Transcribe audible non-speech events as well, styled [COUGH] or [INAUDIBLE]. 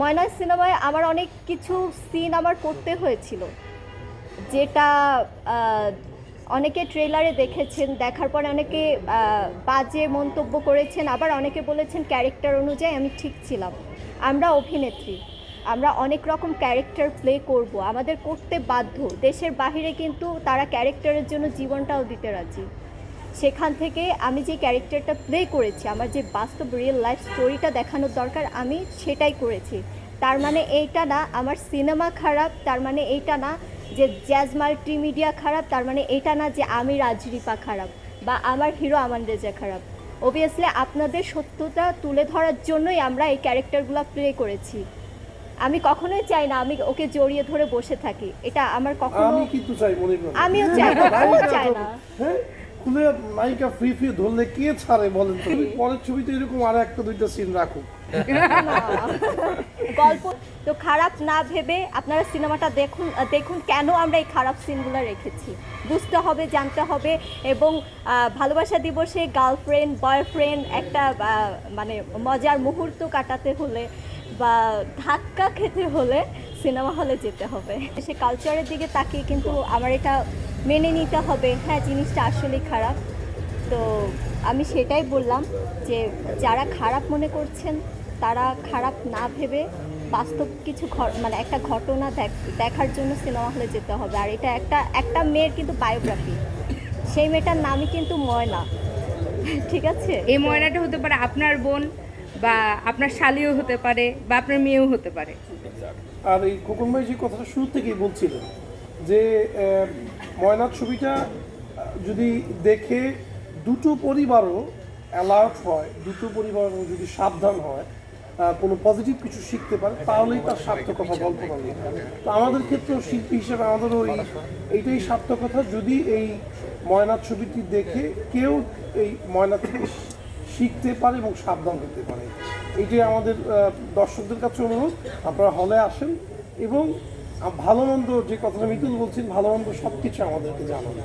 ময়না সিনেমায় আমার অনেক কিছু সিন আমার করতে হয়েছিল। যেটা অনেকে ট্রেলারে দেখেছেন, দেখার পরে অনেকে বাজে মন্তব্য করেছেন, আবার অনেকে বলেছেন ক্যারেক্টার অনুযায়ী আমি ঠিক ছিলাম। আমরা অভিনেত্রী, আমরা অনেক রকম ক্যারেক্টার প্লে করব, আমাদের করতে বাধ্য। দেশের বাইরে কিন্তু তারা ক্যারেক্টারের জন্য জীবনটাও দিতে রাজি। সেখান থেকে আমি যে ক্যারেক্টারটা প্লে করেছি আমার যে বাস্তব রিয়েল লাইফ স্টোরিটা দেখানোর দরকার আমি সেটাই করেছি। তার মানে এইটা না আমার সিনেমা খারাপ তার মানে এইটা না যে জ্যাজ মাল্টিমিডিয়া খারাপ তার মানে এটা না যে আমি রাজরিপা খারাপ বা আমার হিরো আমান রেজা খারাপ। অবভিয়াসলি আপনাদের সত্যতা তুলে ধরার জন্যই আমরা এই ক্যারেক্টারগুলো প্লে করেছি। আমি কখনোই চাই না আমি ওকে জড়িয়ে ধরে বসে থাকি। এটা আমার কখনো আমিও চাই না, ও চায় না। খুলে নায়িকা ফ্রি ফ্রি ধরলে কে ছাড়ে বলেন তো? পরের ছবিতে এরকম আর একটা দুইটা সিন রাখুক। [LAUGHS] গল্প তো খারাপ না ভেবে আপনারা সিনেমাটা দেখুন দেখুন কেন আমরা এই খারাপ সিনগুলো রেখেছি। বুঝতে হবে জানতে হবে এবং ভালোবাসা দিবসে গার্লফ্রেন্ড বয়ফ্রেন্ড একটা মানে মজার মুহূর্ত কাটাতে হলে বা ধাক্কা খেতে হলে সিনেমা হলে যেতে হবে। সে কালচারের দিকে তাকিয়ে কিন্তু আমার এটা মেনে নিতে হবে। হ্যাঁ জিনিসটা আসলেই খারাপ। তো আমি সেটাই বললাম যে যারা খারাপ মনে করছেন তারা খারাপ না ভেবে বাস্তব কিছু ঘ- মানে একটা ঘটনা দেখ- দেখার জন্য সিনেমা হলে যেতে হবে। আর এটা একটা একটা মেয়ের কিন্তু বায়োগ্রাফি। সেই মেয়েটার নামই কিন্তু ময়না। ঠিক আছে? এই ময়নাটা হতে পারে আপনার বোন বা আপনার শালিও হতে পারে বা আপনার মেয়েও হতে পারে। আর এই খোকন ভাই যে কথাটা শুরু থেকেই বলছিলেন যে ময়নার ছবিটা যদি দেখে দুটো পরিবারও অ্যালার্ট হয়, দুটো পরিবারও যদি সাবধান হয় কোনো পজিটিভ কিছু শিখতে পারে, তাহলেই তার সার্থকতা গল্প হবে তো আমাদের ক্ষেত্রেও শিল্পী হিসেবে আমাদেরও এই এইটাই সার্থকতা যদি এই ময়নার ছবিটি দেখে কেউ এই ময়না থেকে শিখতে পারে এবং সাবধান হতে পারে। এইটাই আমাদের দর্শকদের কাছে অনুরোধ, আপনারা হলে আসেন এবং ভালো মন্দ যে কথাটা মিতুল বলছেন ভালো মন্দ সবকিছু আমাদেরকে জানান